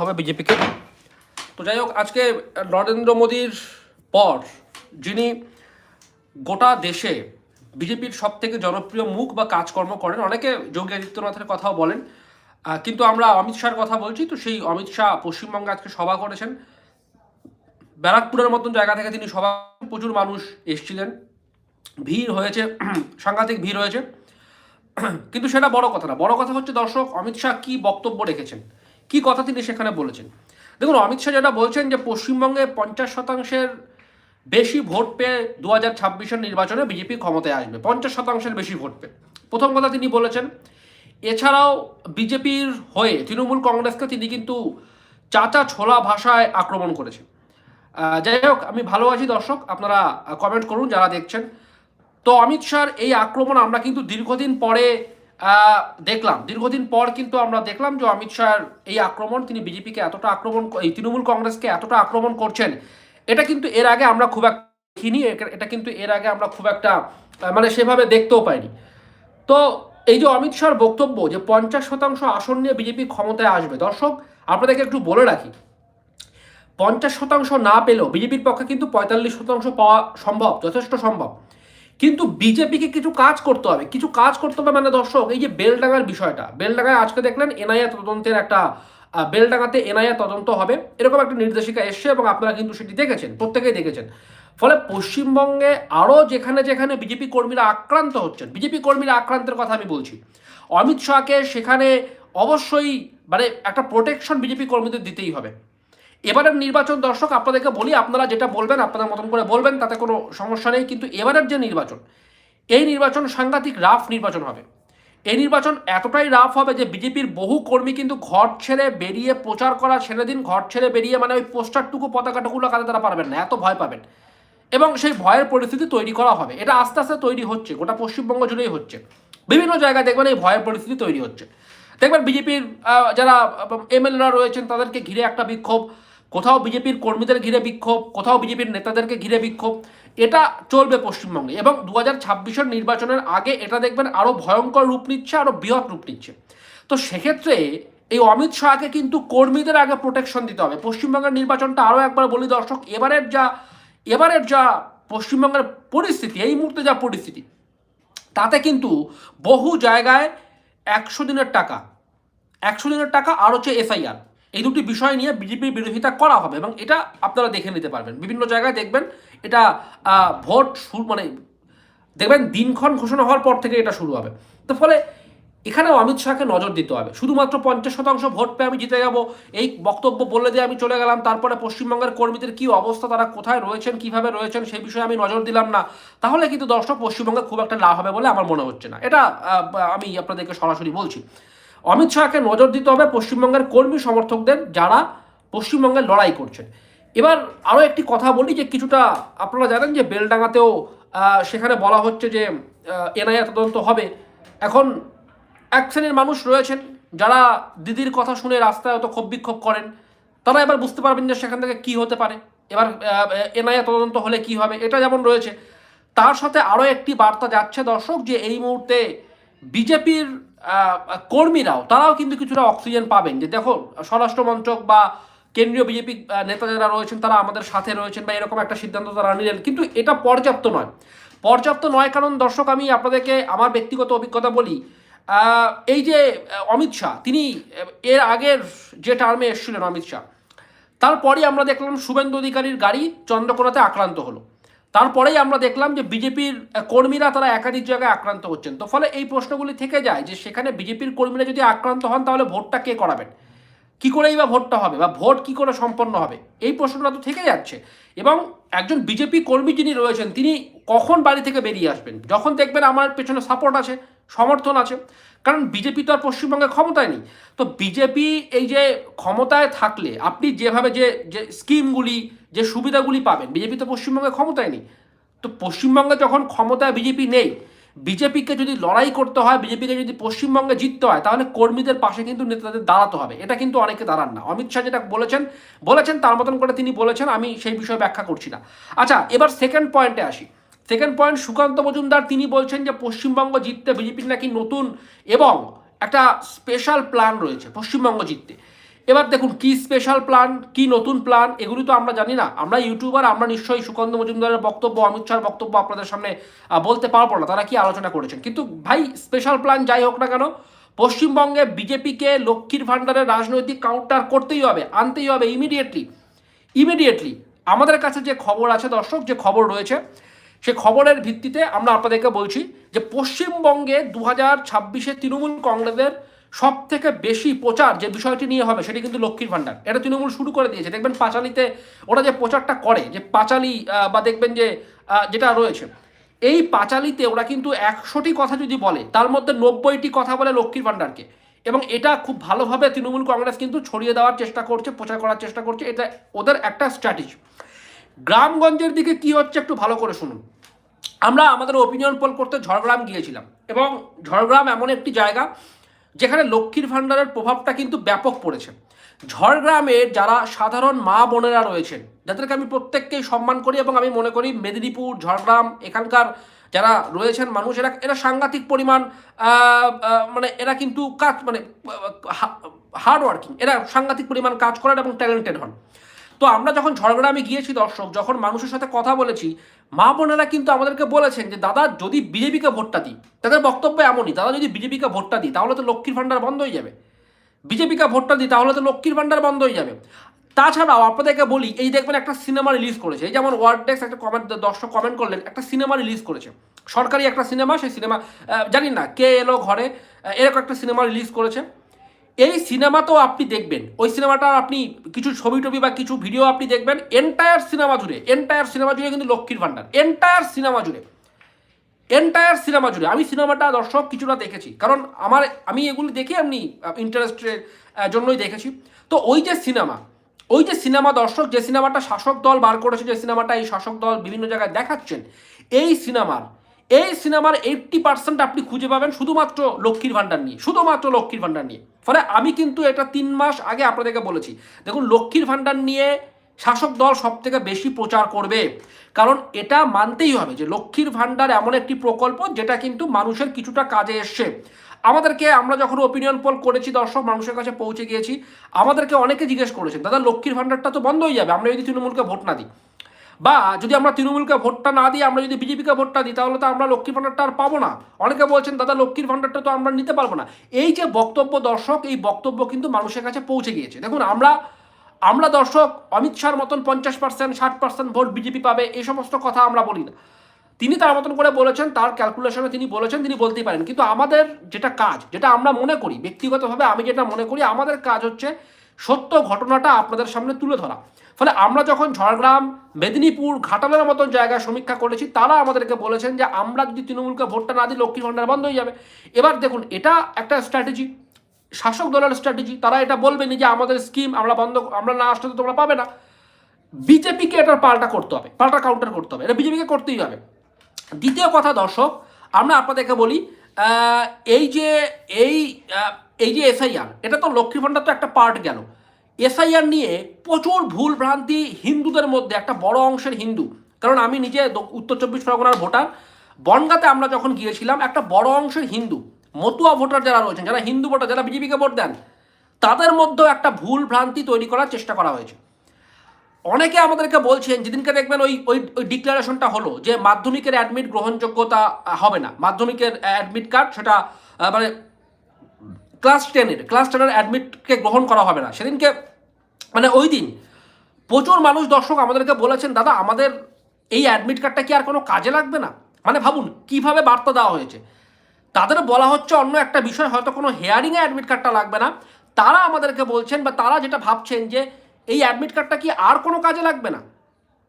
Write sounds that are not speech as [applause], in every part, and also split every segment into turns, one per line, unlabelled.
হবে বিজেপিকে। তো যাই হোক, আজকে নরেন্দ্র মোদীর পর যিনি গোটা দেশে বিজেপির সব থেকে জনপ্রিয় মুখ বা কাজকর্ম করেন, অনেকে যোগী আদিত্যনাথের কথাও বলেন কিন্তু আমরা অমিত শাহর কথা বলছি, তো সেই অমিত শাহ পশ্চিমবঙ্গে আজকে সভা করেছেন। ব্যারাকপুরের মতন জায়গা থেকে তিনি সভা প্রচুর মানুষ এসছিলেন। ভিড় হয়েছে, [clears throat] সাংঘাতিক ভিড় হয়েছে। [clears throat] কিন্তু সেটা বড় কথা না, বড় কথা হচ্ছে দর্শক, অমিত শাহ কি বক্তব্য রেখেছেন? কি কথা তিনি সেখানে বলেছেন? দেখুন, অমিত শাহ যেটা বলছেন যে পশ্চিমবঙ্গে পঞ্চাশ শতাংশের বেশি ভোট পেয়ে দু হাজার ছাব্বিশের নির্বাচনে বিজেপি ক্ষমতায় আসবে, পঞ্চাশ শতাংশের বেশি ভোট পেয়ে। প্রথম কথা তিনি বলেছেন, এছাড়াও বিজেপির হয়ে তৃণমূল কংগ্রেসকে তিনি কিন্তু চাচা ছোলা ভাষায় আক্রমণ করেছেন। যাই হোক, আমি ভালোবাসি দর্শক, আপনারা কমেন্ট করুন, যারা দেখছেন। তো অমিত শাহর এই আক্রমণ আমরা কিন্তু দীর্ঘদিন পরে দেখলাম। দীর্ঘদিন পর কিন্তু আমরা দেখলাম যে অমিত শাহর এই আক্রমণ, তিনি বিজেপিকে এতটা আক্রমণ এই তৃণমূল কংগ্রেসকে এতটা আক্রমণ করছেন, এটা কিন্তু এর আগে আমরা খুব একটা দেখিনি এটা- কিন্তু এর আগে আমরা খুব একটা মানে সেভাবে দেখতেও পাইনি। তো এই যে অমিত শাহর বক্তব্য যে পঞ্চাশ শতাংশ আসন নিয়ে বিজেপি ক্ষমতায় আসবে, দর্শক, আপনাদেরকে একটু বলে রাখি, পঞ্চাশ শতাংশ না পেলেও বিজেপির পক্ষে কিন্তু পঁয়তাল্লিশ শতাংশ পাওয়া সম্ভব, যথেষ্ট সম্ভব। কিন্তু বিজেপিকে কিছু কাজ করতে হবে, কিছু কাজ করতে হবে মানে দর্শক, এই যে বেলডাঙ্গার বিষয়টা, বেলডাঙ্গায় আজকে দেখলেন এনআইএ তদন্তের একটা বেলডাঙ্গাতে এনআইএ তদন্ত হবে, এরকম একটা নির্দেশিকা এসছে এবং আপনারা কিন্তু সেটি দেখেছেন, প্রত্যেকেই দেখেছেন। ফলে পশ্চিমবঙ্গে আরও যেখানে যেখানে বিজেপি কর্মীরা আক্রান্ত হচ্ছেন, বিজেপি কর্মীরা আক্রান্তের কথা আমি বলছি, অমিত শাহকে সেখানে অবশ্যই মানে একটা প্রোটেকশন বিজেপি কর্মীদের দিতেই হবে। এবারের নির্বাচন দর্শক, আপনাদেরকে বলি, আপনারা যেটা বলবেন আপনাদের মতন করে বলবেন, তাতে কোনো সমস্যা নেই। কিন্তু এবারের যে নির্বাচন, এই নির্বাচন সাংঘাতিক রাফ নির্বাচন হবে। এই নির্বাচন এতটাই রাফ হবে যে বিজেপির বহু কর্মী কিন্তু ঘর ছেড়ে বেরিয়ে প্রচার করা ছেড়ে দিন, ঘর ছেড়ে বেরিয়ে মানে ওই পোস্টারটুকু, পতাকাটুকু লাগাতে তারা পারবেন না, এত ভয় পাবেন। এবং সেই ভয়ের পরিস্থিতি তৈরি করা হবে। এটা আস্তে আস্তে তৈরি হচ্ছে, গোটা পশ্চিমবঙ্গ জুড়েই হচ্ছে। বিভিন্ন জায়গায় দেখবেন এই ভয়ের পরিস্থিতি তৈরি হচ্ছে। দেখবেন বিজেপির যারা এমএলএরা রয়েছেন, তাদেরকে ঘিরে একটা বিক্ষোভ। কোথাও বিজেপির কর্মীদের ঘিরে বিক্ষোভ, কোথাও বিজেপির নেতাদেরকে ঘিরে বিক্ষোভ, এটা চলবে পশ্চিমবঙ্গে। এবং দু হাজার ছাব্বিশের নির্বাচনের আগে এটা দেখবেন আরও ভয়ঙ্কর রূপ নিচ্ছে আরও বৃহৎ রূপ নিচ্ছে। তো সেক্ষেত্রে এই অমিত শাহকে কিন্তু কর্মীদের আগে প্রোটেকশন দিতে হবে। পশ্চিমবঙ্গের নির্বাচনটা আরও একবার বলি দর্শক, এবারের যা এবারের যা পশ্চিমবঙ্গের পরিস্থিতি, এই মুহূর্তে যা পরিস্থিতি, তাতে কিন্তু বহু জায়গায় একশো দিনের টাকা, একশো দিনের টাকা আর হচ্ছে এসআইআর এই দুটি বিষয় নিয়ে বিজেপির বিরোধিতা করা হবে এবং এটা আপনারা দেখে নিতে পারবেন। বিভিন্ন জায়গায় দেখবেন এটা ভোট শুরু মানে দেখবেন দিনক্ষণ ঘোষণা হওয়ার পর থেকে এটা শুরু হবে। তো ফলে এখানেও অমিত শাহকে নজর দিতে হবে। শুধুমাত্র পঞ্চাশ শতাংশ ভোট পেয়ে আমি জিতে যাব, এই বক্তব্য বললে দিয়ে আমি চলে গেলাম, তারপরে পশ্চিমবঙ্গের কর্মীদের কি অবস্থা, তারা কোথায় রয়েছেন, কীভাবে রয়েছেন, সেই বিষয়ে আমি নজর দিলাম না। তাহলে কিন্তু দর্শক পশ্চিমবঙ্গে খুব একটা লাভ হবে বলে আমার মনে হচ্ছে না। এটা আমি আপনাদেরকে সরাসরি বলছি। অমিত শাহকে নজর দিতে হবে পশ্চিমবঙ্গের কর্মী সমর্থকদের যারা পশ্চিমবঙ্গে লড়াই করছেন। এবার আরও একটি কথা বলি যে কিছুটা আপনারা জানেন যে বেলডাঙ্গাতেও সেখানে বলা হচ্ছে যে এনআইএ তদন্ত হবে। এখন এক শ্রেণির মানুষ রয়েছেন যারা দিদির কথা শুনে রাস্তায় হয়তো ক্ষোভ বিক্ষোভ করেন। তারা এবার বুঝতে পারবেন যে সেখান থেকে কি হতে পারে। এবার এনআইএ তদন্ত হলে কি হবে, এটা যেমন রয়েছে। তার সাথে আরও একটি বার্তা যাচ্ছে দর্শক যে এই মুহূর্তে বিজেপির কর্মীরাও, তারাও কিন্তু কিছুটা অক্সিজেন পাবেন। যে দেখো স্বরাষ্ট্র মন্ত্রক বা কেন্দ্রীয় বিজেপি নেতা যারা রয়েছেন, তারা আমাদের সাথে রয়েছেন বা এরকম একটা সিদ্ধান্ত তারা নিলেন। কিন্তু এটা পর্যাপ্ত নয়। পর্যাপ্ত নয় কারণ, দর্শক, আমি আপনাদেরকে আমার ব্যক্তিগত অভিজ্ঞতা বলি। এই যে অমিত শাহ, তিনি এর আগের যে টার্মে এসেছিলেন অমিত শাহ, তারপরেই আমরা দেখলাম শুভেন্দু অধিকারীর গাড়ি চন্দ্রকোনাতে আক্রান্ত হলো। তারপরেই আমরা দেখলাম যে বিজেপির কর্মীরা তারা একাধিক জায়গায় আক্রান্ত হচ্ছেন। তো ফলে এই প্রশ্নগুলি থেকে যায় যে সেখানে বিজেপির কর্মীরা যদি আক্রান্ত হন, তাহলে ভোটটা কে করাবেন? কী করেই বা ভোটটা হবে বা ভোট কি করে সম্পন্ন হবে? এই প্রশ্নটা তো থেকে যাচ্ছে। এবং একজন বিজেপি কর্মী যিনি রয়েছেন, তিনি কখন বাড়ি থেকে বেরিয়ে আসবেন? যখন দেখবেন আমার পেছনে সাপোর্ট আছে সমর্থন আছে। কারণ বিজেপি তো আর পশ্চিমবঙ্গে ক্ষমতায় নেই। তো বিজেপি এই যে ক্ষমতায় থাকলে আপনি যেভাবে যে যে স্কিমগুলি, যে সুবিধাগুলি পাবেন, বিজেপি তো পশ্চিমবঙ্গে ক্ষমতায় নেই। তো পশ্চিমবঙ্গে যখন ক্ষমতায় বিজেপি নেই, বিজেপিকে যদি লড়াই করতে হয়, বিজেপিকে যদি পশ্চিমবঙ্গে জিততে হয়, তাহলে কর্মীদের পাশে কিন্তু নেতাদের দাঁড়াতে হবে। এটা কিন্তু অনেকে দাঁড়ান না। অমিত শাহ যেটা বলেছেন বলেছেন, তার মতন করে তিনি বলেছেন, আমি সেই বিষয়ে ব্যাখ্যা করছি না। আচ্ছা এবার সেকেন্ড পয়েন্টে আসি। সেকেন্ড পয়েন্ট সুকান্ত মজুমদার, তিনি বলছেন যে পশ্চিমবঙ্গ জিততে বিজেপির নাকি নতুন এবং একটা স্পেশাল প্ল্যান রয়েছে, পশ্চিমবঙ্গ জিততে। এবার দেখুন, কি স্পেশাল প্ল্যান কি নতুন প্ল্যান এগুলি তো আমরা জানি না। আমরা ইউটিউবার আমরা নিশ্চয়ই সুকান্ত মজুমদারের বক্তব্য, অমিত শাহর বক্তব্য আপনাদের সামনে বলতে পারব না, তারা কি আলোচনা করেছেন? কিন্তু ভাই স্পেশাল প্ল্যান যাই হোক না কেন, পশ্চিমবঙ্গে বিজেপিকে লক্ষ্মীর ভাণ্ডারের রাজনৈতিক কাউন্টার করতেই হবে, আনতেই হবে ইমিডিয়েটলি ইমিডিয়েটলি আমাদের কাছে যে খবর আছে দর্শক, যে খবর রয়েছে সে খবরের ভিত্তিতে আমরা আপনাদেরকে বলছি যে পশ্চিমবঙ্গে দু হাজার ছাব্বিশে তৃণমূল কংগ্রেসের সব থেকে বেশি প্রচার যে বিষয়টি নিয়ে হবে সেটি কিন্তু লক্ষ্মীর ভাণ্ডার। এটা তৃণমূল শুরু করে দিয়েছে। দেখবেন পাঁচালিতে ওরা যে প্রচারটা করে, যে পাঁচালি বা দেখবেন যে যেটা রয়েছে, এই পাঁচালিতে ওরা কিন্তু একশোটি কথা যদি বলে, তার মধ্যে নব্বইটি কথা বলে লক্ষ্মীর ভাণ্ডারকে। এবং এটা খুব ভালোভাবে তৃণমূল কংগ্রেস কিন্তু ছড়িয়ে দেওয়ার চেষ্টা করছে, প্রচার করার চেষ্টা করছে। এটা ওদের একটা স্ট্র্যাটেজি গ্রামগঞ্জের দিকে কি হচ্ছে একটু ভালো করে শুনুন। আমরা আমাদের ওপিনিয়ন পোল করতে ঝড়গ্রাম গিয়েছিলাম এবং ঝড়গ্রাম এমন একটি জায়গা যেখানে লক্ষ্মীর ভাণ্ডারের প্রভাবটা কিন্তু ব্যাপক পড়েছে। ঝড়গ্রামের যারা সাধারণ মা বোনেরা রয়েছেন, যাদেরকে আমি প্রত্যেককেই সম্মান করি এবং আমি মনে করি মেদিনীপুর, ঝড়গ্রাম, এখানকার যারা রয়েছেন মানুষ এরা এরা সাংঘাতিক পরিমাণ মানে এরা কিন্তু কাজ মানে হার্ড ওয়ার্কিং এরা সাংঘাতিক পরিমাণ কাজ করেন এবং ট্যালেন্টেড হন। তো আমরা যখন ঝড়গ্রামে গিয়েছি দর্শক, যখন মানুষের সাথে কথা বলেছি, মা বোনেরা কিন্তু আমাদেরকে বলেছেন যে, দাদা, যদি বিজেপিকে ভোটটা দিই, তাদের বক্তব্য এমনই, দাদা, যদি বিজেপিকে ভোটটা দিই, তাহলে তো লক্ষ্মীর ভাণ্ডার বন্ধ হয়ে যাবে। বিজেপিকে ভোটটা দিই, তাহলে তো লক্ষ্মীর ভাণ্ডার বন্ধ হয়ে যাবে। তাছাড়াও আপনাদেরকে বলি, এই দেখবেন একটা সিনেমা রিলিজ করেছে, এই যেমন ওয়ার্ডেক্স একটা কমেন্ট দর্শক কমেন্ট করলেন, একটা সিনেমা রিলিজ করেছে। সরকারি একটা সিনেমা, সেই সিনেমা জানি না কে এলো ঘরে এরকম একটা সিনেমা রিলিজ করেছে। এই সিনেমাতেও আপনি দেখবেন। ওই সিনেমাটা আপনি কিছু ছবি টবি বা কিছু ভিডিও আপনি দেখবেন এন্টায়ার সিনেমা জুড়ে এন্টায়ার সিনেমা জুড়ে কিন্তু লক্ষ্মীর ভাণ্ডার এন্টায়ার সিনেমা জুড়ে। এন্টায়ার সিনেমা জুড়ে। আমি সিনেমাটা দর্শক কিছুটা দেখেছি, কারণ আমার, আমি এগুলি দেখে আমি ইন্টারেস্টের জন্যই দেখেছি। তো ওই যে সিনেমা, ওই যে সিনেমা দর্শক, যে সিনেমাটা শাসক দল বার করেছে, যে সিনেমাটা এই শাসক দল বিভিন্ন জায়গায় দেখাচ্ছেন, এই সিনেমার এই সিনেমার এইট্টি পার্সেন্ট আপনি খুঁজে পাবেন শুধুমাত্র লক্ষ্মীর ভাণ্ডার নিয়ে, শুধুমাত্র লক্ষ্মীর ভাণ্ডার নিয়ে। ফলে আমি কিন্তু এটা তিন মাস আগে আপনাদেরকে বলেছি, দেখুন লক্ষ্মীর ভাণ্ডার নিয়ে শাসক দল সব থেকে বেশি প্রচার করবে। কারণ এটা মানতেই হবে যে লক্ষ্মীর ভাণ্ডার এমন একটি প্রকল্প যেটা কিন্তু মানুষের কিছুটা কাজে এসছে। আমাদেরকে আমরা যখন ওপিনিয়ন পোল করেছি, দর্শক মানুষের কাছে পৌঁছে গিয়েছি, আমাদেরকে অনেকে জিজ্ঞেস করেছেন, দাদা, লক্ষ্মীর ভাণ্ডারটা তো বন্ধ হয়ে যাবে, আমরা যদি তৃণমূলকে ভোট না দিই। বা যদি আমরা তৃণমূলকে ভোটটা না দিই, আমরা যদি বিজেপিকে ভোটটা দিই, তাহলে তো আমরা লক্ষ্মীর ভাণ্ডারটা আর পাবো না। অনেকে বলছেন, দাদা, লক্ষ্মীর ভাণ্ডারটা তো আমরা নিতে পারব না। এই যে বক্তব্য দর্শক, এই বক্তব্য কিন্তু মানুষের কাছে পৌঁছে গিয়েছে। দেখুন, আমরা আমরা দর্শক, অমিত শাহর মতন পঞ্চাশ পার্সেন্ট ষাট পার্সেন্ট ভোট বিজেপি পাবে এই সমস্ত কথা আমরা বলি না। তিনি তার মতন করে বলেছেন, তার ক্যালকুলেশনে তিনি বলেছেন, তিনি বলতেই পারেন। কিন্তু আমাদের যেটা কাজ, যেটা আমরা মনে করি, ব্যক্তিগতভাবে আমি যেটা মনে করি, আমাদের কাজ হচ্ছে সত্য ঘটনাটা আপনাদের সামনে তুলে ধরা। ফলে আমরা যখন ঝাড়গ্রাম, মেদিনীপুর, ঘাটালের মতন জায়গায় সমীক্ষা করেছি, তারা আমাদেরকে বলেছেন যে আমরা যদি তৃণমূলকে ভোটটা না দিই, লক্ষ্মীর ভাণ্ডার বন্ধ হয়ে যাবে। এবার দেখুন, এটা একটা স্ট্র্যাটেজি শাসক দলের স্ট্র্যাটেজি তারা এটা বলবেনি যে আমাদের স্কিম আমরা বন্ধ, আমরা না আসলে তো তোমরা পাবে না। বিজেপিকে এটার পাল্টা করতে হবে, পাল্টা কাউন্টার করতে হবে। এটা বিজেপিকে করতেই হবে। দ্বিতীয় কথা দর্শক, আমরা আপনাদেরকে বলি এই যে, এই এই যে এসআইআর এটা তো লক্ষ্মী ভাণ্ডার তো একটা পার্ট গেল। এসআইআর নিয়ে প্রচুর ভুল ভ্রান্তি হিন্দুদের মধ্যে, একটা বড় অংশের হিন্দু। কারণ আমি নিজে উত্তর চব্বিশ পরগনার ভোটার। বনগাতে আমরা যখন গিয়েছিলাম, একটা বড় অংশের হিন্দু, মতুয়া ভোটার যারা রয়েছেন, যারা হিন্দু ভোটার, যারা বিজেপিকে ভোট দেন, তাদের মধ্যেও একটা ভুল ভ্রান্তি তৈরি করার চেষ্টা করা হয়েছে। অনেকে আমাদেরকে বলছেন, যেদিনকে দেখবেন ওই ওই ওই ডিক্লারেশনটা হলো যে মাধ্যমিকের অ্যাডমিট গ্রহণযোগ্যতা হবে না। মাধ্যমিকের অ্যাডমিট কার্ড সেটা মানে ক্লাস টেনের ক্লাস টেনের অ্যাডমিটকে গ্রহণ করা হবে না। সেদিনকে মানে ওই দিন প্রচুর মানুষ, দর্শক আমাদেরকে বলেছেন, দাদা, আমাদের এই অ্যাডমিট কার্ডটা কি আর কোনো কাজে লাগবে না? মানে ভাবুন, কীভাবে বার্তা দেওয়া হয়েছে? তাদের বলা হচ্ছে অন্য একটা বিষয়, হয়তো কোনো হেয়ারিংয়ে অ্যাডমিট কার্ডটা লাগবে না। তারা আমাদেরকে বলছেন বা তারা যেটা ভাবছেন যে এই অ্যাডমিট কার্ডটা কি আর কোনো কাজে লাগবে না?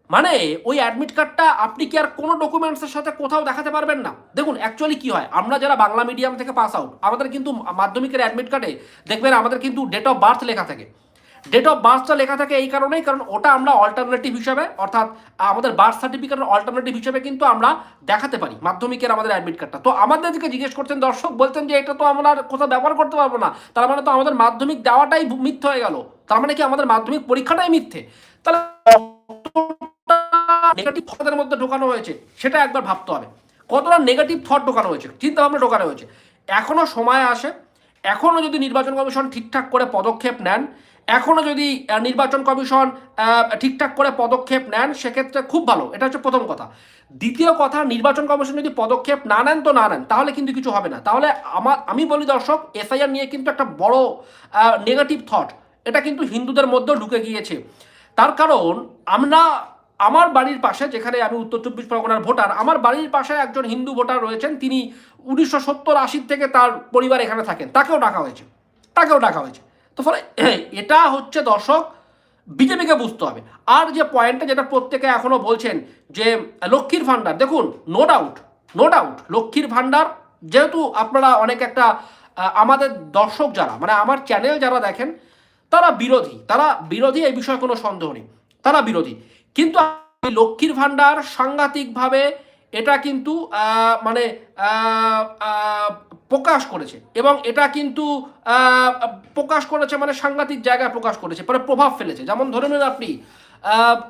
মানে ওই অ্যাডমিট কার্ডটা আপনি কি আর কোনো ডকুমেন্টসের সাথে কোথাও দেখাতে পারবেন না? দেখুন অ্যাকচুয়ালি কি হয়? আমরা যারা বাংলা মিডিয়াম থেকে পাস আউট আমাদের কিন্তু মাধ্যমিকের অ্যাডমিট কার্ডে দেখবেন আমাদের কিন্তু ডেট অফ বার্থ লেখা থাকে। ডেট অফ বার্থটা লেখা থাকে এই কারণেই, কারণ ওটা আমরা অল্টারনেটিভ হিসাবে, অর্থাৎ আমাদের বার্থ সার্টিফিকেটের অল্টারনেটিভ হিসাবে কিন্তু আমরা দেখাতে পারি, মাধ্যমিকের আমাদের অ্যাডমিট কার্ডটা তো আমাদেরকে জিজ্ঞেস করছেন, দর্শক বলছেন যে এটা তো আমরা কোথাও ব্যবহার করতে পারব না, তার মানে তো আমাদের মাধ্যমিক দেওয়াটাই মিথ্যে হয়ে গেল, তার মানে কি আমাদের মাধ্যমিক পরীক্ষাটাই মিথ্যে? তাহলে নেগেটিভ থটের মধ্যে ঢোকানো হয়েছে, সেটা একবার ভাবতে হবে। কতটা নেগেটিভ থট ঢোকানো হয়েছে চিন্তা ভাবনা ঢোকানো হয়েছে। এখনও সময় আসে, এখনও যদি নির্বাচন কমিশন ঠিকঠাক করে পদক্ষেপ নেন এখনও যদি নির্বাচন কমিশন ঠিকঠাক করে পদক্ষেপ নেন, সেক্ষেত্রে খুব ভালো। এটা হচ্ছে প্রথম কথা। দ্বিতীয় কথা, নির্বাচন কমিশন যদি পদক্ষেপ না নেন তো না নেন, তাহলে কিন্তু কিছু হবে না। তাহলে আমার আমি বলি দর্শক, এসআইআর নিয়ে কিন্তু একটা বড় নেগেটিভ থট এটা কিন্তু হিন্দুদের মধ্যেও ঢুকে গিয়েছে। তার কারণ, আমরা, আমার বাড়ির পাশে, যেখানে আমি উত্তর চব্বিশ পরগনার ভোটার, আমার বাড়ির পাশে একজন হিন্দু ভোটার রয়েছেন। তিনি উনিশশো সত্তর আশির থেকে তার পরিবার এখানে থাকেন। তাকেও ডাকা হয়েছে। তাকেও ডাকা হয়েছে। তো ফলে [clears throat] এটা হচ্ছে দর্শক, বিজেপিকে বুঝতে হবে। আর যে পয়েন্টটা যেটা প্রত্যেকে এখনও বলছেন যে লক্ষ্মীর ভাণ্ডার, দেখুন নো ডাউট নো ডাউট লক্ষ্মীর ভাণ্ডার, যেহেতু আপনারা অনেক একটা আমাদের দর্শক যারা মানে আমার চ্যানেল যারা দেখেন, তারা বিরোধী তারা বিরোধী, এই বিষয়ে কোনো সন্দেহ নেই, তারা বিরোধী। কিন্তু লক্ষ্মীর ভাণ্ডার সাংঘাতিকভাবে এটা কিন্তু মানে প্রকাশ করেছে এবং এটা কিন্তু প্রকাশ করেছে মানে সাংঘাতিক জায়গায় প্রকাশ করেছে মানে প্রভাব ফেলেছে। যেমন ধরে নিন আপনি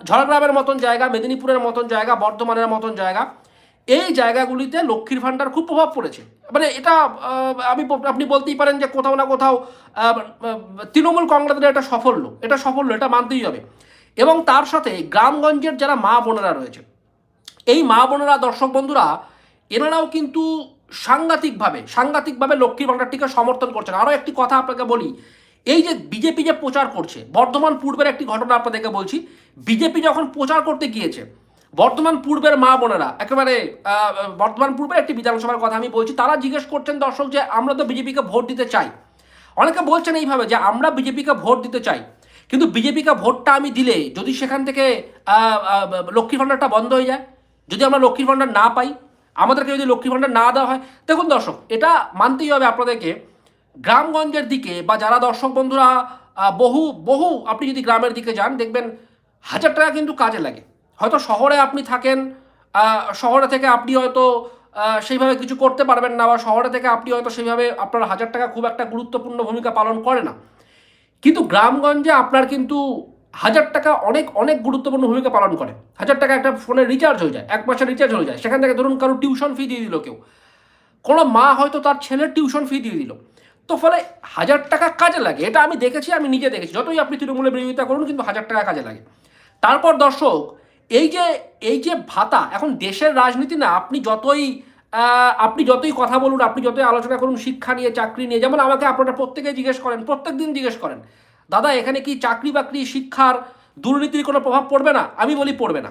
ঝাড়গ্রামের মতন জায়গা, মেদিনীপুরের মতন জায়গা, বর্ধমানের মতন জায়গা, এই জায়গাগুলিতে লক্ষ্মীর ভাণ্ডার খুব প্রভাব পড়েছে। মানে এটা আমি আপনি বলতেই পারেন যে কোথাও না কোথাও তৃণমূল কংগ্রেসের এটা সাফল্য এটা সাফল্য, এটা মানতেই হবে। এবং তার সাথে গ্রামগঞ্জের যারা মা বোনেরা রয়েছে, এই মা বোনেরা, দর্শক বন্ধুরা, এনারাও কিন্তু সাংঘাতিকভাবে সাংঘাতিকভাবে লক্ষ্মীর ভাণ্ডারটিকে সমর্থন করছেন। আরও একটি কথা আপনাকে বলি, এই যে বিজেপি যে প্রচার করছে, বর্ধমান পূর্বের একটি ঘটনা আপনাদেরকে বলছি, বিজেপি যখন প্রচার করতে গিয়েছে বর্তমান পূর্বের মা বোনেরা, একেবারে বর্তমান পূর্বের একটি বিধানসভার কথা আমি বলছি, তারা জিজ্ঞেস করছেন, দর্শক, যে আমরা তো বিজেপিকে ভোট দিতে চাই। অনেকে বলছেন এইভাবে যে, আমরা বিজেপিকে ভোট দিতে চাই। কিন্তু বিজেপিকে ভোটটা আমি দিলে, যদি সেখান থেকে লক্ষ্মীর ভাণ্ডারটা বন্ধ হয়ে যায়? যদি আমরা লক্ষ্মীর ভাণ্ডার না পাই আমাদেরকে যদি লক্ষ্মীর ভাণ্ডার না দেওয়া হয়, দেখুন দর্শক, এটা মানতেই হবে আপনাদেরকে, গ্রামগঞ্জের দিকে বা যারা দর্শক বন্ধুরা বহু বহু আপনি যদি গ্রামের দিকে যান, দেখবেন হাজার টাকা কিন্তু কাজে লাগে। হয়তো শহরে আপনি থাকেন শহরে থেকে আপনি হয়তো সেইভাবে কিছু করতে পারবেন না বা শহরে থেকে আপনি হয়তো সেইভাবে আপনার হাজার টাকা খুব একটা গুরুত্বপূর্ণ ভূমিকা পালন করে না। কিন্তু গ্রামগঞ্জে আপনার কিন্তু হাজার টাকা অনেক অনেক গুরুত্বপূর্ণ ভূমিকা পালন করে। হাজার টাকা একটা ফোনে রিচার্জ হয়ে যায়, এক মাসের রিচার্জ হয়ে যায়। সেখান থেকে ধরুন কারও টিউশন ফি দিয়ে দিল কেউ। কোনো মা হয়তো তার ছেলের টিউশন ফি দিয়ে দিল। তো ফলে হাজার টাকা কাজে লাগে। এটা আমি দেখেছি, আমি নিজে দেখেছি। যতই আপনি তৃণমূলের বিরোধিতা করুন, কিন্তু হাজার টাকা কাজে লাগে। তারপর দর্শক, এই যে এই যে ভাতা, এখন দেশের রাজনীতি না, আপনি যতই আপনি যতই কথা বলুন, আপনি যতই আলোচনা করুন, শিক্ষা নিয়ে, চাকরি নিয়ে, যেমন আমাকে আপনারা প্রত্যেকে জিজ্ঞেস করেন প্রত্যেক দিন জিজ্ঞেস করেন দাদা, এখানে কি চাকরি বাকরি, শিক্ষার দুর্নীতির কোনো প্রভাব পড়বে না? আমি বলি পড়বে না।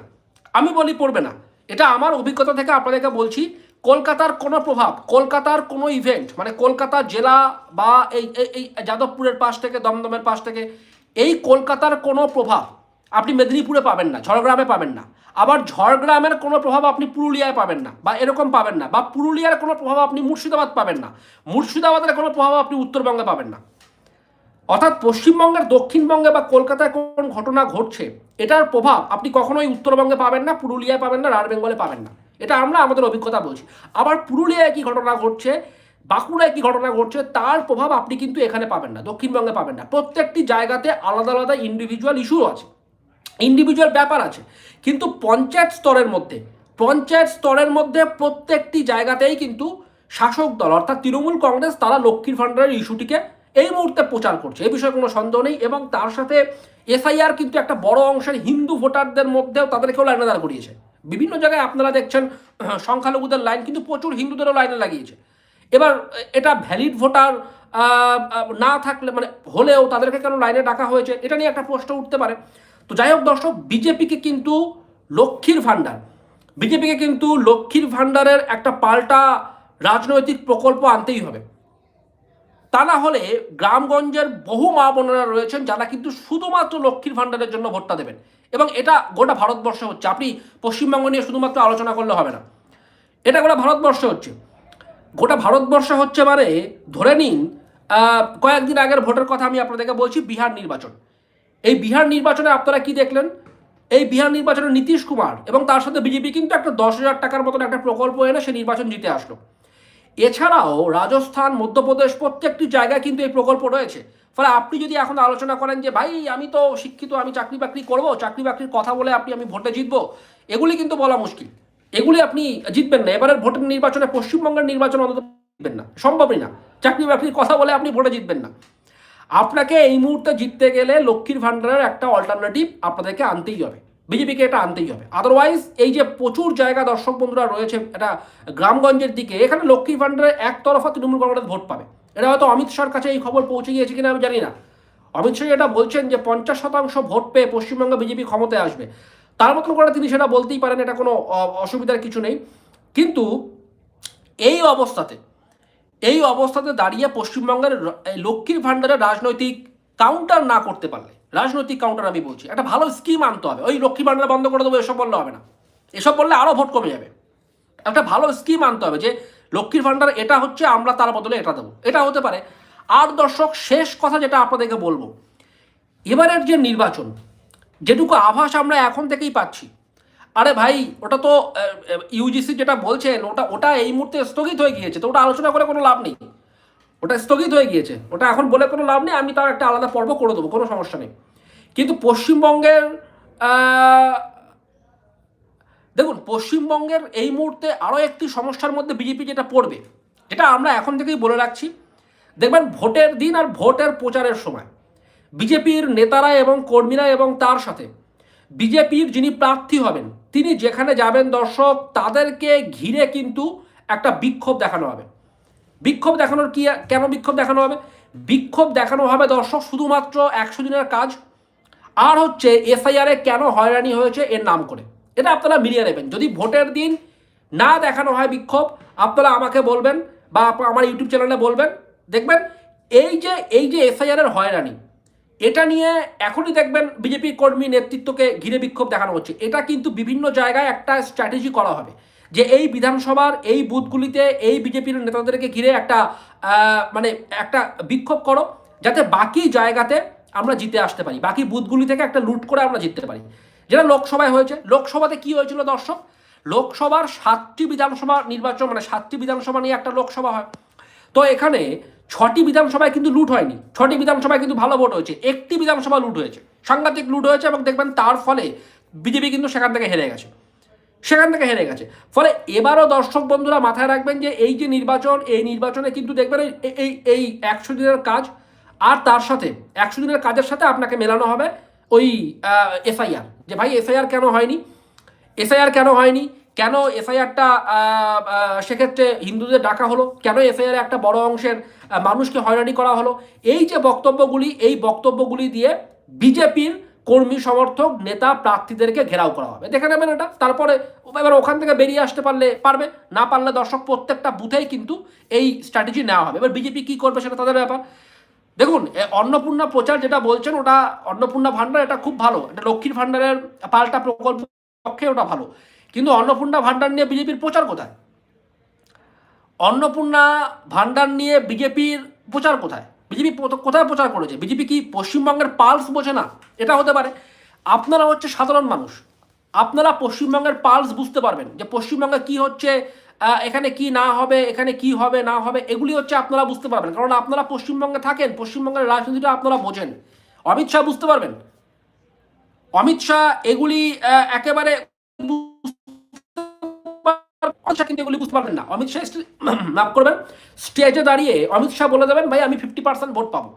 আমি বলি পড়বে না। এটা আমার অভিজ্ঞতা থেকে আপনাদেরকে বলছি, কলকাতার কোনো প্রভাব, কলকাতার কোনো ইভেন্ট মানে কলকাতা জেলা বা এই, এই- যাদবপুরের পাশ থেকে, দমদমের পাশ থেকে, এই কলকাতার কোনো প্রভাব আপনি মেদিনীপুরে পাবেন না, ঝড়গ্রামে পাবেন না। আবার ঝড়গ্রামের কোনো প্রভাব আপনি পুরুলিয়ায় পাবেন না, বা এরকম পাবেন না, বা পুরুলিয়ার কোনো প্রভাব আপনি মুর্শিদাবাদ পাবেন না। মুর্শিদাবাদের কোনো প্রভাব আপনি উত্তরবঙ্গে পাবেন না। অর্থাৎ পশ্চিমবঙ্গের দক্ষিণবঙ্গে বা কলকাতায় কোন ঘটনা ঘটছে, এটার প্রভাব আপনি কখনোই উত্তরবঙ্গে পাবেন না, পুরুলিয়ায় পাবেন না, রাঢ় বেঙ্গলে পাবেন না। এটা আমরা আমাদের অভিজ্ঞতা বলছি। আবার পুরুলিয়ায় কি ঘটনা ঘটছে, বাঁকুড়ায় কি ঘটনা ঘটছে, তার প্রভাব আপনি কিন্তু এখানে পাবেন না, দক্ষিণবঙ্গে পাবেন না। প্রত্যেকটি জায়গাতে আলাদা আলাদা ইন্ডিভিজুয়াল ইস্যু আছে ইন্ডিভিজুয়াল ব্যাপার আছে। কিন্তু পঞ্চায়েত স্তরের মধ্যে, পঞ্চায়েত স্তরের মধ্যে প্রত্যেকটি জায়গাতেই কিন্তু শাসক দল, অর্থাৎ তৃণমূল কংগ্রেস, তারা লক্ষ্মীর ভাণ্ডারের ইস্যুটিকে এই মুহূর্তে প্রচার করছে, এই বিষয়ে কোনো সন্দেহ নেই এবং তার সাথে এসআইআর কিন্তু একটা বড় অংশের হিন্দু ভোটারদের মধ্যেও তাদেরকেও লাইনে দাঁড় করিয়েছে। বিভিন্ন জায়গায় আপনারা দেখছেন সংখ্যালঘুদের লাইন কিন্তু প্রচুর হিন্দুদেরও লাইনে লাগিয়েছে। এবার এটা ভ্যালিড ভোটার না থাকলে মানে হলেও তাদেরকে কেন লাইনে ডাকা হয়েছে, এটা নিয়ে একটা প্রশ্ন উঠতে পারে। তো যাই হোক দর্শক, বিজেপিকে কিন্তু লক্ষ্মীর ভাণ্ডার, বিজেপিকে কিন্তু লক্ষ্মীর ভাণ্ডারের একটা পাল্টা রাজনৈতিক প্রকল্প আনতেই হবে। তা না হলে গ্রামগঞ্জের বহু মা বোনেরা রয়েছেন যারা কিন্তু শুধুমাত্র লক্ষ্মীর ভাণ্ডারের জন্য ভোটটা দেবেন। এবং এটা গোটা ভারতবর্ষে হচ্ছে। আপনি পশ্চিমবঙ্গ নিয়ে শুধুমাত্র আলোচনা করলে হবে না। এটা গোটা ভারতবর্ষে হচ্ছে। গোটা ভারতবর্ষে হচ্ছে মানে ধরে নিন কয়েকদিন আগের ভোটের কথা আমি আপনাদেরকে বলছি, বিহার নির্বাচন। এই বিহার নির্বাচনে আপনারা কি দেখলেন? এই বিহার নির্বাচনে নীতিশ কুমার এবং তার সাথে বিজেপি কিন্তু একটা দশ হাজার টাকার মতন একটা প্রকল্প এনে সে নির্বাচন জিতে আসলো। এছাড়াও রাজস্থান, মধ্যপ্রদেশ প্রত্যেকটি জায়গায় কিন্তু এই প্রকল্প রয়েছে। ফলে আপনি যদি এখন আলোচনা করেন যে, ভাই, আমি তো শিক্ষিত, আমি চাকরি বাকরি করব, চাকরি বাকরির কথা বলে আপনি আমি ভোটে জিতবো, এগুলি কিন্তু বলা মুশকিল। এগুলি আপনি জিতবেন না। এবারের ভোটের নির্বাচনে পশ্চিমবঙ্গের নির্বাচন অন্তত জিতবেন না। সম্ভবই না। চাকরি বাকরির কথা বলে আপনি ভোটে জিতবেন না। আপনাকে এই মুহূর্তে জিততে গেলে লক্ষ্মীর ভাণ্ডারের একটা অল্টারনেটিভ আপনাদেরকে আনতেই হবে। বিজেপিকে এটা আনতেই হবে। আদারওয়াইজ এই যে প্রচুর জায়গা দর্শক বন্ধুরা রয়েছে, এটা গ্রামগঞ্জের দিকে, এখানে লক্ষ্মীর ভাণ্ডারে একতরফা তৃণমূল কংগ্রেস ভোট পাবে। এটা হয়তো অমিত শাহর কাছে এই খবর পৌঁছে গিয়েছে কিনা আমি জানি না। অমিত শাহ এটা বলছেন যে পঞ্চাশ শতাংশ ভোট পেয়ে পশ্চিমবঙ্গে বিজেপি ক্ষমতায় আসবে। তার মতন করে তিনি সেটা বলতেই পারেন, এটা কোনো অসুবিধার কিছু নেই। কিন্তু এই অবস্থাতে এই অবস্থাতে দাঁড়িয়ে পশ্চিমবঙ্গের লক্ষ্মীর ভাণ্ডারের রাজনৈতিক কাউন্টার না করতে পারলে রাজনৈতিক কাউন্টার আমি বলছি। একটা ভালো স্কিম আনতে হবে। ওই লক্ষ্মী ভাণ্ডার বন্ধ করে দেবো, এসব বললে হবে না। এসব বললে আরও ভোট কমে যাবে। একটা ভালো স্কিম আনতে হবে যে, লক্ষ্মীর ভাণ্ডার এটা হচ্ছে, আমরা তার বদলে এটা দেবো। এটা হতে পারে। আর দর্শক শেষ কথা যেটা আপনাদেরকে বলব। এবারের যে নির্বাচন, যেটুকু আভাস আমরা এখন থেকেই পাচ্ছি। আরে ভাই, ওটা তো ইউজিসি যেটা বলছেন, ওটা ওটা এই মুহূর্তে স্থগিত হয়ে গিয়েছে, তো ওটা আলোচনা করে কোনো লাভ নেই। ওটা স্থগিত হয়ে গিয়েছে। ওটা এখন বলে কোনো লাভ নেই, আমি তার একটা আলাদা পর্ব করে দেবো, কোনো সমস্যা নেই। কিন্তু পশ্চিমবঙ্গের দেখুন, পশ্চিমবঙ্গের এই মুহূর্তে আরও একটি সমস্যার মধ্যে বিজেপি যেটা পড়বে, এটা আমরা এখন থেকেই বলে রাখছি। দেখবেন, ভোটের দিন আর ভোটের প্রচারের সময়, বিজেপির নেতারা এবং কর্মীরা এবং তার সাথে বিজেপির যিনি প্রার্থী হবেন, তিনি যেখানে যাবেন দর্শক, তাদেরকে ঘিরে কিন্তু একটা বিক্ষোভ দেখানো হবে। বিক্ষোভ দেখানোর কি, কেন বিক্ষোভ দেখানো হবে? বিক্ষোভ দেখানো হবে দর্শক শুধুমাত্র একশো দিনের কাজ, আর হচ্ছে এসআইআরে কেন হয়রানি হয়েছে এর নাম করে? এটা আপনারা মিলিয়ে নেবেন। যদি ভোটের দিন না দেখানো হয় বিক্ষোভ, আপনারা আমাকে বলবেন বা আমার ইউটিউব চ্যানেলে বলবেন। দেখবেন, এই যে এই যে এসআইআরের হয়রানি, এটা নিয়ে এখনই দেখবেন বিজেপি কর্মী নেতৃত্বকে ঘিরে বিক্ষোভ দেখানো হচ্ছে। এটা কিন্তু বিভিন্ন জায়গায় একটা স্ট্র্যাটেজি করা হবে। যে এই বিধানসভার এই বুথগুলিতে এই বিজেপির নেতাদেরকে ঘিরে একটা মানে একটা বিক্ষোভ করো, যাতে বাকি জায়গাতে আমরা জিতে আসতে পারি। বাকি বুথগুলি থেকে একটা লুট করে আমরা জিততে পারি। যেটা লোকসভায় হয়েছে। লোকসভাতে কি হয়েছিল দর্শক? লোকসভার সাতটি বিধানসভা নির্বাচন মানে সাতটি বিধানসভা নিয়ে একটা লোকসভা হয়। তো এখানে ছটি বিধানসভায় কিন্তু লুট হয়নি। ছটি বিধানসভায় কিন্তু ভালো ভোট হয়েছে। একটি বিধানসভা লুট হয়েছে। সাংঘাতিক লুট হয়েছে এবং দেখবেন তার ফলে বিজেপি কিন্তু সেখান থেকে হেরে গেছে। সেখান থেকে হেরে গেছে। ফলে এবারও দর্শক বন্ধুরা মাথায় রাখবেন যে এই যে নির্বাচন, এই নির্বাচনে কিন্তু দেখবেন এই এই একশো দিনের কাজ আর তার সাথে একশো দিনের কাজের সাথে আপনাকে মেলানো হবে ওই এসআইআর যে ভাই এসআইআর কেন হয়নি? এসআইআর কেন হয়নি? কেন এসআইআরটা সেক্ষেত্রে হিন্দুদের ডাকা হলো? কেন এসআইআর একটা বড় অংশের মানুষকে হয়রানি করা হলো? এই যে বক্তব্যগুলি, এই বক্তব্যগুলি দিয়ে বিজেপির কর্মী সমর্থক, নেতা, প্রার্থীদেরকে ঘেরাও করা হবে। দেখে নেবেন এটা। তারপরে এবার ওখান থেকে বেরিয়ে আসতে পারলে পারবে। না পারলে দর্শক প্রত্যেকটা বুথেই কিন্তু এই স্ট্র্যাটেজি নেওয়া হবে। এবার বিজেপি কী করবে সেটা তাদের ব্যাপার। দেখুন অন্নপূর্ণা প্রচার যেটা বলছেন, ওটা অন্নপূর্ণা ভাণ্ডার এটা খুব ভালো। এটা লক্ষ্মীর ভাণ্ডারের পাল্টা প্রকল্প পক্ষে ওটা ভালো। কিন্তু অন্নপূর্ণা ভাণ্ডার নিয়ে বিজেপির প্রচার কোথায়? অন্নপূর্ণা ভাণ্ডার নিয়ে বিজেপির প্রচার কোথায়? বিজেপি কোথায় প্রচার করেছে? বিজেপি কি পশ্চিমবঙ্গের পালস বোঝে না? এটা হতে পারে। আপনারা হচ্ছে সাধারণ মানুষ। আপনারা পশ্চিমবঙ্গের পালস বুঝতে পারবেন যে পশ্চিমবঙ্গে কি হচ্ছে এখানে কি না হবে, এখানে কি হবে, না হবে, এগুলি হচ্ছে আপনারা বুঝতে পারবেন। কারণ আপনারা পশ্চিমবঙ্গে থাকেন, পশ্চিমবঙ্গের রাজনীতিটা আপনারা বোঝেন। অমিত শাহ বুঝতে পারবেন? অমিত শাহ এগুলি একেবারে শাহ কিন্তু এগুলি বুঝতে পারবেন না। অমিত শাহ [coughs] মাফ করবেন স্টেজে দাঁড়িয়ে অমিত শাহ বলে দেবেন, ভাই, আমি ফিফটি পার্সেন্ট ভোট পাবো।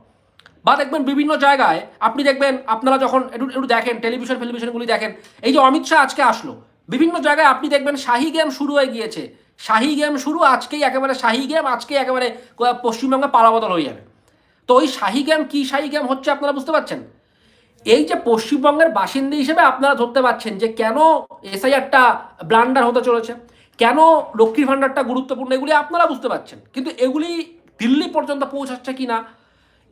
বা দেখবেন বিভিন্ন জায়গায় আপনি দেখবেন, আপনারা যখন একটু একটু দেখেন টেলিভিশন টেলিভিশনগুলি দেখেন, এই যে অমিত শাহ আজকে আসলো, বিভিন্ন জায়গায় আপনি দেখবেন শাহি গেম শুরু হয়ে গিয়েছে। শাহি গেম শুরু আজকেই একেবারে, শাহি গেম আজকেই একেবারে পশ্চিমবঙ্গে পালাবদল হয়ে যাবে। তো ওই শাহি গেম কী শাহি গেম হচ্ছে আপনারা বুঝতে পারছেন? এই যে পশ্চিমবঙ্গের বাসিন্দা হিসেবে আপনারা ধরতে পারছেন যে কেন এসআইআরটা ব্লান্ডার হতে চলেছে। কেন লক্ষ্মীর ভাণ্ডারটা গুরুত্বপূর্ণ? এগুলি আপনারা বুঝতে পারছেন। কিন্তু এগুলি দিল্লি পর্যন্ত পৌঁছাচ্ছে কি না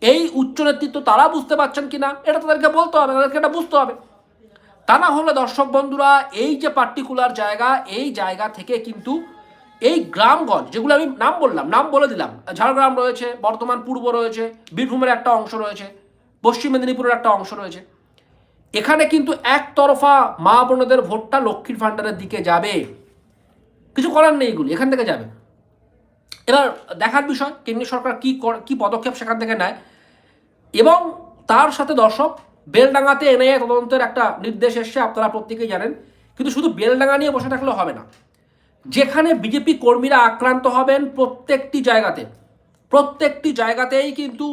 এই উচ্চ নেতৃত্ব তারা বুঝতে পারছেন কিনা? এটা তাদেরকে বলতে হবে, তাদেরকে এটা বুঝতে হবে। তা না হলে দর্শক বন্ধুরা, এই যে পার্টিকুলার জায়গা, এই জায়গা থেকে কিন্তু এই গ্রামগঞ্জ, যেগুলো আমি নাম বললাম, নাম বলে দিলাম, ঝাড়গ্রাম রয়েছে, বর্ধমান পূর্ব রয়েছে, বীরভূমের একটা অংশ রয়েছে, পশ্চিম মেদিনীপুরের একটা অংশ রয়েছে। এখানে কিন্তু একতরফা মা বোনদের ভোটটা লক্ষ্মীর ভাণ্ডারের দিকে যাবে। কিছু করার নেই এগুলি, এখান থেকে যাবে। এবার দেখার বিষয়, কেন্দ্রীয় সরকার কি কি পদক্ষেপ সেখান থেকে নেয়। এবং তার সাথে দর্শক, বেলডাঙ্গাতে এনআইএ তদন্তের একটা নির্দেশ এসছে, আপনারা প্রত্যেকেই জানেন। কিন্তু শুধু বেলডাঙ্গা নিয়ে বসে থাকলে হবে না। যেখানে বিজেপি কর্মীরা আক্রান্ত হবেন প্রত্যেকটি জায়গাতে। প্রত্যেকটি জায়গাতেই কিন্তু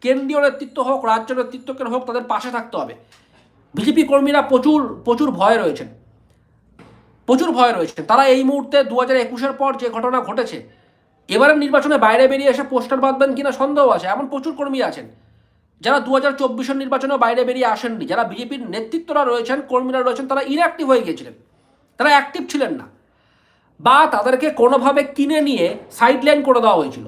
কেন্দ্রীয় নেতৃত্ব হোক, রাজ্য নেতৃত্বকে হোক, তাদের পাশে থাকতে হবে। বিজেপি কর্মীরা প্রচুর প্রচুর ভয় রয়েছেন। প্রচুর ভয় রয়েছে। তারা এই মুহূর্তে দু হাজার একুশের পর যে ঘটনা ঘটেছে, এবারের নির্বাচনে বাইরে বেরিয়ে এসে পোস্টার বাঁধবেন কিনা সন্দেহ আছে। এমন প্রচুর কর্মী আছেন যারা দু হাজার চব্বিশের নির্বাচনেও বাইরে বেরিয়ে আসেননি। যারা বিজেপির নেতৃত্বরা রয়েছেন, কর্মীরা রয়েছেন, তারা ইনঅ্যাক্টিভ হয়ে গিয়েছিলেন। তারা অ্যাক্টিভ ছিলেন না বা তাদেরকে কোনোভাবে কিনে নিয়ে সাইডলাইন করে দেওয়া হয়েছিল।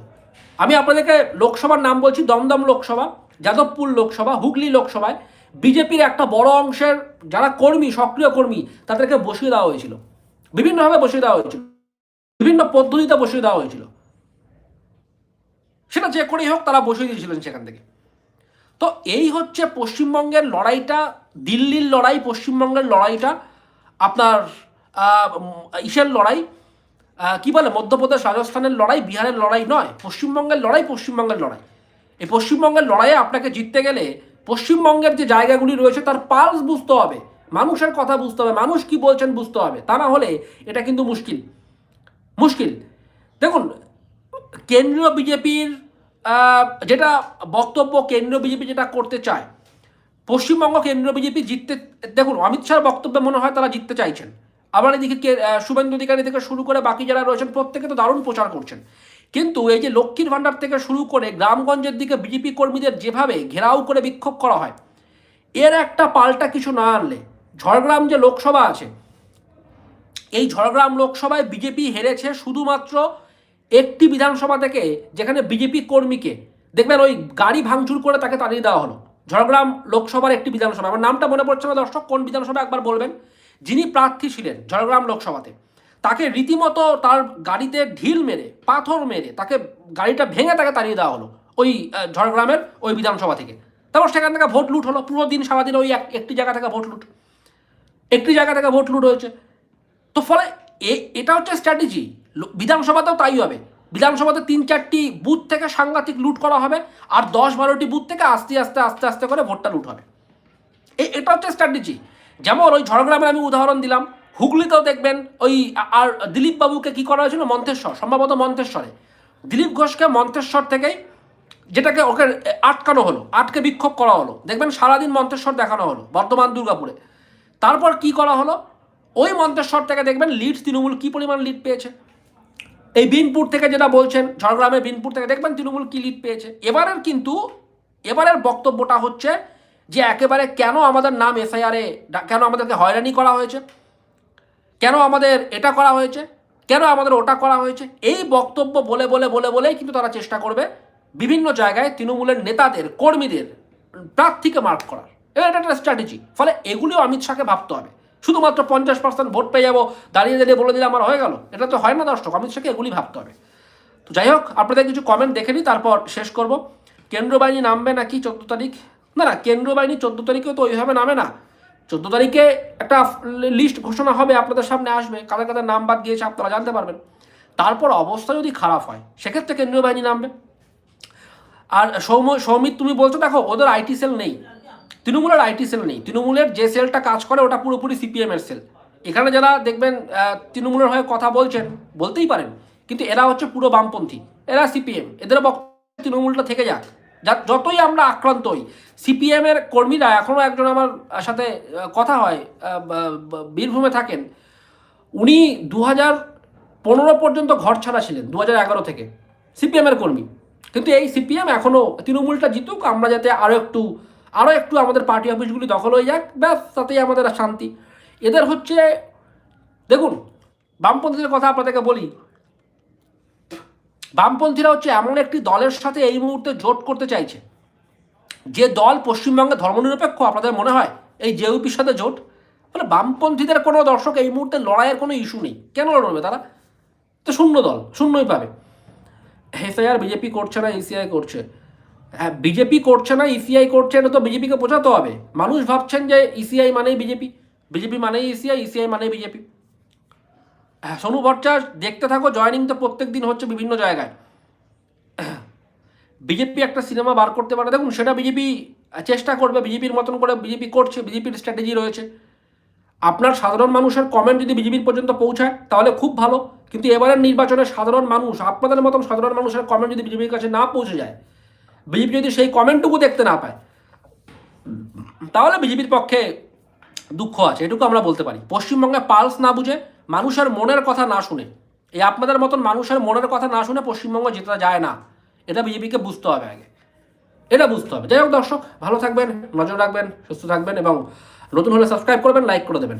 আমি আপনাদেরকে লোকসভার নাম বলছি দমদম লোকসভা, যাদবপুর লোকসভা, হুগলি লোকসভায়। বিজেপির একটা বড় অংশের যারা কর্মী, সক্রিয় কর্মী, তাদেরকে বসিয়ে দেওয়া হয়েছিল। বিভিন্নভাবে বসিয়ে দেওয়া হয়েছিল। বিভিন্ন পদ্ধতিতে বসিয়ে দেওয়া হয়েছিল। সেটা যে করেই হোক তারা বসিয়ে দিয়েছিলেন সেখান থেকে। তো এই হচ্ছে পশ্চিমবঙ্গের লড়াইটা, দিল্লির লড়াই, পশ্চিমবঙ্গের লড়াইটা, আপনার ইসের লড়াই কি বলে, মধ্যপ্রদেশ, রাজস্থানের লড়াই, বিহারের লড়াই নয়। পশ্চিমবঙ্গের লড়াই পশ্চিমবঙ্গের লড়াই। এই পশ্চিমবঙ্গের লড়াইয়ে আপনাকে জিততে গেলে পশ্চিমবঙ্গের যে জায়গাগুলি রয়েছে, তার পালস বুঝতে হবে। মানুষের কথা বুঝতে হবে, মানুষ কি বলছেন বুঝতে হবে। তা না হলে এটা কিন্তু মুশকিল। মুশকিল। দেখুন, কেন্দ্রীয় বিজেপির যেটা বক্তব্য কেন্দ্রীয় বিজেপি যেটা করতে চায়, পশ্চিমবঙ্গ কেন্দ্রীয় বিজেপি জিততে, দেখুন, অমিত শাহর বক্তব্যে মনে হয় তারা জিততে চাইছেন। আবার এদিকে শুভেন্দু অধিকারী থেকে শুরু করে বাকি যারা রয়েছেন, প্রত্যেকে তো দারুণ প্রচার করছেন। কিন্তু এই যে লক্ষ্মীর ভাণ্ডার থেকে শুরু করে গ্রামগঞ্জের দিকে বিজেপি কর্মীদের যেভাবে ঘেরাও করে বিক্ষোভ করা হয়, এর একটা পাল্টা কিছু না আনলে ঝড়গ্রাম যে লোকসভা আছে, এই ঝড়গ্রাম লোকসভায় বিজেপি হেরেছে শুধুমাত্র একটি বিধানসভা থেকে, যেখানে বিজেপি কর্মীকে, দেখবেন ওই গাড়ি ভাঙচুর করে তাকে তাড়িয়ে দেওয়া হলো। ঝড়গ্রাম লোকসভার একটি বিধানসভা, আমার নামটা মনে পড়ছে না দর্শক, কোন বিধানসভা একবার বলবেন? যিনি প্রার্থী ছিলেন ঝড়গ্রাম লোকসভাতে তাকে রীতিমতো তার গাড়িতে ঢিল মেরে, পাথর মেরে, তাকে গাড়িটা ভেঙে তাকে তাড়িয়ে দেওয়া হলো ওই ঝড়গ্রামের ওই বিধানসভা থেকে। তারপর সেখান থেকে ভোট লুট হলো, পুরো দিন সারাদিন ওই এক- একটি জায়গা থেকে ভোট লুট। একটি জায়গা থেকে ভোট লুট হয়েছে। তো ফলে এ- এটা হচ্ছে স্ট্র্যাটেজি। বিধানসভাতেও তাই হবে। বিধানসভাতে তিন চারটি বুথ থেকে সাংঘাতিক লুট করা হবে আর দশ বারোটি বুথ থেকে আস্তে আস্তে আস্তে আস্তে করে ভোটটা লুট হবে। এটা হচ্ছে স্ট্র্যাটেজি। যেমন ওই ঝড়গ্রামের আমি উদাহরণ দিলাম। হুগলিতেও দেখবেন ওই আর দিলীপ বাবুকে কি করা হয়েছিল? মন্তেশ্বর, সম্ভবত মন্তেশ্বরে। দিলীপ ঘোষকে মন্তেশ্বর থেকেই যেটাকে ওকে আটকানো হলো, আটকে বিক্ষোভ করা হলো। দেখবেন সারাদিন মন্তেশ্বর দেখানো হলো, বর্ধমান, দুর্গাপুরে। তারপর কি করা হলো? ওই মন্তেশ্বর থেকে দেখবেন লিড তৃণমূল কি পরিমাণ লিড পেয়েছে? এই বিনপুর থেকে যেটা বলছেন ঝড়গ্রামে বিনপুর থেকে দেখবেন তৃণমূল কি লিড পেয়েছে? এবারের কিন্তু, এবারের বক্তব্যটা হচ্ছে যে একেবারে কেন আমাদের নাম এসআইআরে কেন আমাদেরকে হয়রানি করা হয়েছে? কেন আমাদের এটা করা হয়েছে? কেন আমাদের ওটা করা হয়েছে? এই বক্তব্য বলে বলে বলে, বলেই কিন্তু তারা চেষ্টা করবে বিভিন্ন জায়গায় তৃণমূলের নেতাদের, কর্মীদের, প্রার্থীকে মার্ক করার। এটা একটা স্ট্র্যাটেজি ফলে এগুলিও অমিত শাহকে ভাবতে হবে। শুধুমাত্র পঞ্চাশ পার্সেন্ট ভোট পেয়ে যাব, দাঁড়িয়ে দাঁড়িয়ে বলে দিলে আমার হয়ে গেল। এটা তো হয় না দর্শক, অমিত শাহকে এগুলি ভাবতে হবে। তো যাই হোক, আপনাদের কিছু কমেন্ট দেখে নিই, তারপর শেষ করব। কেন্দ্রীয় বাহিনী নামবে নাকি চোদ্দ তারিখ? না না কেন্দ্রীয় বাহিনী চোদ্দ তারিখেও তো ওইভাবে নামে না। চোদ্দ তারিখে একটা লিস্ট ঘোষণা হবে, আপনাদের সামনে আসবে, কাদের কাদের নাম বাদ গিয়েছে আপনারা জানতে পারবেন। তারপর অবস্থা যদি খারাপ হয়, সেক্ষেত্রে কেন্দ্রীয় বাহিনী নামবে। আর সৌম, সৌমিত, তুমি বলছো, দেখো, ওদের আইটি সেল নেই। তৃণমূলের আইটি সেল নেই। তৃণমূলের যে সেলটা কাজ করে, ওটা পুরোপুরি সিপিএম এর সেল এখানে যারা দেখবেন তৃণমূলের হয়ে কথা বলছেন, বলতেই পারেন। কিন্তু এরা হচ্ছে পুরো বামপন্থী। এরা সিপিএম এদের বক্তব্য তৃণমূলটা থেকে যাক। যা- যতই আমরা আক্রান্ত হই সিপিএম এর কর্মীরা এখনও একজন আমার সাথে কথা হয় বীরভূমে থাকেন, উনি দু হাজার পনেরো পর্যন্ত ঘর ছাড়া ছিলেন দু হাজার এগারো থেকে, সিপিএমের কর্মী। কিন্তু এই সিপিএম এখনও তৃণমূলটা জিতুক, আমরা যাতে আরও একটু আরও একটু আমাদের পার্টি অফিসগুলি দখল হয়ে যাক, ব্যাস, তাতেই আমাদের শান্তি। এদের হচ্ছে, দেখুন, বামপন্থীদের কথা আপনাদেরকে বলি বামপন্থীরা হচ্ছে এমন একটি দলের সাথে এই মুহূর্তে জোট করতে চাইছে। যে দল পশ্চিমবঙ্গে ধর্মনিরপেক্ষ আপনাদের মনে হয়? এই জেউপির সাথে জোট? মানে বামপন্থীদের কোনো দর্শক এই মুহূর্তে লড়াইয়ের কোনো ইস্যু নেই। কেন লড়বে তারা? তো শূন্য দল, শূন্যই পাবে। এসআইআর বিজেপি করছে না, ইসিআই করছে। হ্যাঁ বিজেপি করছে না, ইসিআই করছে, এটা তো বিজেপিকে বোঝাতে হবে। মানুষ ভাবছেন যে ইসিআই মানেই বিজেপি। বিজেপি মানেই ইসিআই ইসিআই মানেই বিজেপি। হ্যাঁ সোনু ভট্টাচার্য, দেখতে থাকো জয়নিং তো প্রত্যেক দিন হচ্ছে বিভিন্ন জায়গায়। বিজেপি একটা সিনেমা বার করতে পারে। দেখুন, সেটা বিজেপি চেষ্টা করবে বিজেপির মতন করে বিজেপি করছে বিজেপির স্ট্র্যাটেজি রয়েছে। আপনার সাধারণ মানুষের কমেন্ট যদি বিজেপির পর্যন্ত পৌঁছায়, তাহলে খুব ভালো। কিন্তু এবারের নির্বাচনে সাধারণ মানুষ, আপনাদের মতন সাধারণ মানুষের কমেন্ট যদি বিজেপির কাছে না পৌঁছে যায় বিজেপি যদি সেই কমেন্টটুকু দেখতে না পায়, তাহলে বিজেপির পক্ষে দুঃখ আছে, এটুকু আমরা বলতে পারি। পশ্চিমবঙ্গে পালস না বুঝে মানুষের মনের কথা না শুনে। এই আপনাদের মতন মানুষের মনের কথা না শুনে পশ্চিমবঙ্গ যেতে যায় না। এটা বিজেপিকে বুঝতে হবে আগে। এটা বুঝতে হবে। যাই হোক দর্শক, ভালো থাকবেন, নজর রাখবেন, সুস্থ থাকবেন এবং নতুন হলে সাবস্ক্রাইব করবেন, লাইক করে দেবেন।